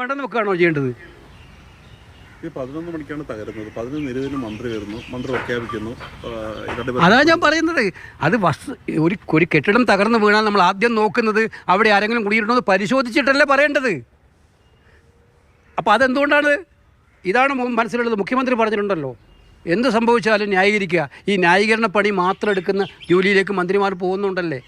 വേണ്ടെന്ന് വെക്കുകയാണോ ചെയ്യേണ്ടത്? ഈ പതിനൊന്ന് മണിക്കാണ് തകരുന്നത്. പതിനൊന്ന് ഇരുപതിന് മന്ത്രി വരുന്നു. മന്ത്രി പ്രഖ്യാപിക്കുന്നു. അതാ ഞാൻ പറയുന്നത്. അത് വസ്തു ഒരു ഒരു കെട്ടിടം തകർന്നു വീണാൽ നമ്മൾ ആദ്യം നോക്കുന്നത് അവിടെ ആരെങ്കിലും കുടിയിട്ടുണ്ടോ എന്ന് പരിശോധിച്ചിട്ടല്ലേ പറയേണ്ടത്. അപ്പോൾ അതെന്തുകൊണ്ടാണ്? ഇതാണ് മനസ്സിലുള്ളത്. മുഖ്യമന്ത്രി പറഞ്ഞിട്ടുണ്ടല്ലോ. എന്ത് സംഭവിച്ചാലും ന്യായീകരിക്കുക. ഈ ന്യായീകരണ പണി മാത്രം എടുക്കുന്ന ജോലിയിലേക്ക് മന്ത്രിമാർ പോകുന്നുണ്ടല്ലേ?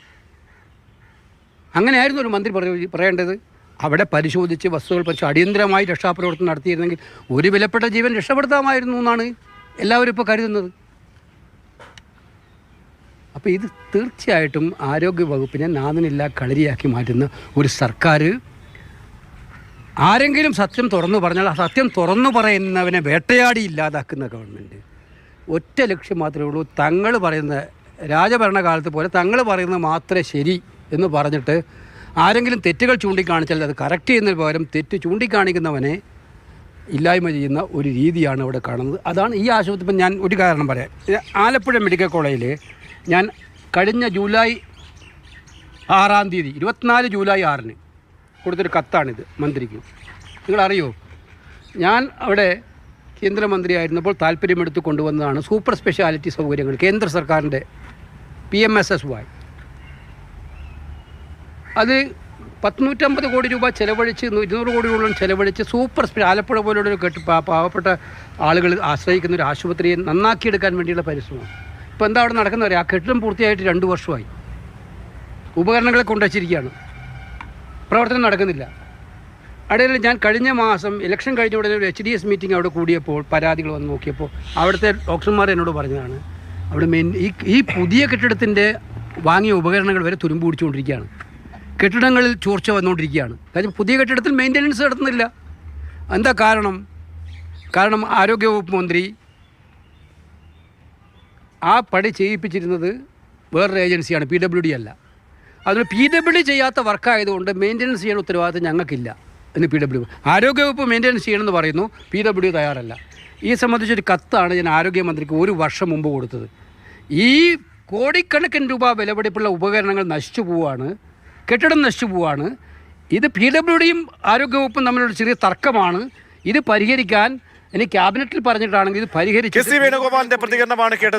അങ്ങനെയായിരുന്നു ഒരു മന്ത്രി പറയേണ്ടത്. അവിടെ പരിശോധിച്ച് വസ്തുക്കൾ പരിശോധിച്ച് അടിയന്തരമായി രക്ഷാപ്രവർത്തനം നടത്തിയിരുന്നെങ്കിൽ ഒരു വിലപ്പെട്ട ജീവൻ രക്ഷപ്പെടുത്താമായിരുന്നു എന്നാണ് എല്ലാവരും ഇപ്പോൾ കരുതുന്നത്. അപ്പോൾ ഇത് തീർച്ചയായിട്ടും ആരോഗ്യ വകുപ്പിനെ നാദിനില്ല കളരിയാക്കി മാറ്റുന്ന ഒരു സർക്കാർ ആരെങ്കിലും സത്യം തുറന്നു പറഞ്ഞാൽ ആ സത്യം തുറന്നു പറയുന്നവനെ വേട്ടയാടി ഇല്ലാതാക്കുന്ന ഗവൺമെന്റ് ഒറ്റ ലക്ഷ്യം മാത്രമേ ഉള്ളൂ. തങ്ങൾ പറയുന്ന രാജഭരണകാലത്ത് പോലെ തങ്ങൾ പറയുന്നത് മാത്രമേ ശരി എന്ന് പറഞ്ഞിട്ട് ആരെങ്കിലും തെറ്റുകൾ ചൂണ്ടിക്കാണിച്ചാൽ അത് കറക്റ്റ് ചെയ്യുന്നതിന് പകരം തെറ്റ് ചൂണ്ടിക്കാണിക്കുന്നവനെ ഇല്ലായ്മ ചെയ്യുന്ന ഒരു രീതിയാണ് ഇവിടെ കാണുന്നത്. അതാണ് ഈ ആശുപത്രി ഇപ്പം ഞാൻ ഒരു കാരണം പറയാം ആലപ്പുഴ മെഡിക്കൽ കോളേജിൽ ഞാൻ കഴിഞ്ഞ ജൂലൈ ആറാം തീയതി ഇരുപത്തിനാല് ജൂലൈ ആറിന് കൊടുത്തൊരു കത്താണിത് മന്ത്രിക്ക്. നിങ്ങളറിയോ? ഞാൻ അവിടെ കേന്ദ്രമന്ത്രിയായിരുന്നപ്പോൾ താല്പര്യമെടുത്ത് കൊണ്ടുവന്നതാണ് സൂപ്പർ സ്പെഷ്യാലിറ്റി സൗകര്യങ്ങൾ കേന്ദ്ര സർക്കാരിന്റെ P M S S Y അത് പത്തുനൂറ്റമ്പത് കോടി രൂപ ചെലവഴിച്ച് ഇരുന്നൂറ് കോടിയോളം ചെലവഴിച്ച് സൂപ്പർ സ്പെ ആലപ്പുഴ പോലുള്ള ഒരു കെട്ട് പാവപ്പെട്ട ആളുകൾ ആശ്രയിക്കുന്ന ഒരു ആശുപത്രിയെ നന്നാക്കിയെടുക്കാൻ വേണ്ടിയുള്ള പരിശ്രമം. ഇപ്പോൾ എന്താ അവിടെ നടക്കുന്ന പറയാം ആ കെട്ടിടം പൂർത്തിയായിട്ട് രണ്ട് വർഷമായി. ഉപകരണങ്ങളെ കൊണ്ടുവച്ചിരിക്കുകയാണ് പ്രവർത്തനം നടക്കുന്നില്ല. ഇടയിൽ ഞാൻ കഴിഞ്ഞ മാസം ഇലക്ഷൻ കഴിഞ്ഞ ഉടനെ ഒരു എച്ച് ഡി എസ് മീറ്റിംഗ് അവിടെ കൂടിയപ്പോൾ പരാതികൾ വന്ന് നോക്കിയപ്പോൾ അവിടുത്തെ ഡോക്ടർമാർ എന്നോട് പറഞ്ഞതാണ്. അവിടെ മെയിൻ ഈ ഈ പുതിയ കെട്ടിടത്തിന്റെ വാങ്ങിയ ഉപകരണങ്ങൾ വരെ തുരുമ്പ് പിടിച്ചുകൊണ്ടിരിക്കുകയാണ്. കെട്ടിടങ്ങളിൽ ചോർച്ച വന്നുകൊണ്ടിരിക്കുകയാണ്. കാര്യം പുതിയ കെട്ടിടത്തിൽ മെയിന്റനൻസ് നടത്തുന്നില്ല. എന്താ കാരണം? കാരണം ആരോഗ്യവകുപ്പ് മന്ത്രി ആ പണി ചെയ്യിപ്പിച്ചിരുന്നത് വേറൊരു ഏജൻസിയാണ് പി ഡബ്ല്യു ഡി അല്ല. അതിന് പി ഡബ്ല്യു ഡി ചെയ്യാത്ത വർക്കായതുകൊണ്ട് മെയിന്റനൻസ് ചെയ്യാൻ ഉത്തരവാദിത്തം ഞങ്ങൾക്കില്ല എന്ന് പി ഡബ്ല്യു ആരോഗ്യവകുപ്പ് മെയിന്റനൻസ് ചെയ്യണമെന്ന് പറയുന്നു പി ഡബ്ല്യു തയ്യാറല്ല. ഈ സംബന്ധിച്ചൊരു കത്താണ് ഞാൻ ആരോഗ്യമന്ത്രിക്ക് ഒരു വർഷം മുമ്പ് കൊടുത്തത്. ഈ കോടിക്കണക്കിന് രൂപ വിലപിടിപ്പുള്ള ഉപകരണങ്ങൾ നശിച്ചു പോവുകയാണ് കെട്ടിടം നശിച്ചു പോവുകയാണ് ഇത് പി ഡബ്ല്യു ഡിയും ആരോഗ്യവകുപ്പും തമ്മിലൊരു ചെറിയ തർക്കമാണ്. ഇത് പരിഹരിക്കാൻ ഇനി ക്യാബിനറ്റിൽ പറഞ്ഞിട്ടാണെങ്കിൽ ഇത് പരിഹരിച്ചു വേണുഗോപാലിന്റെ പ്രതികരണമാണ് കേട്ടത്.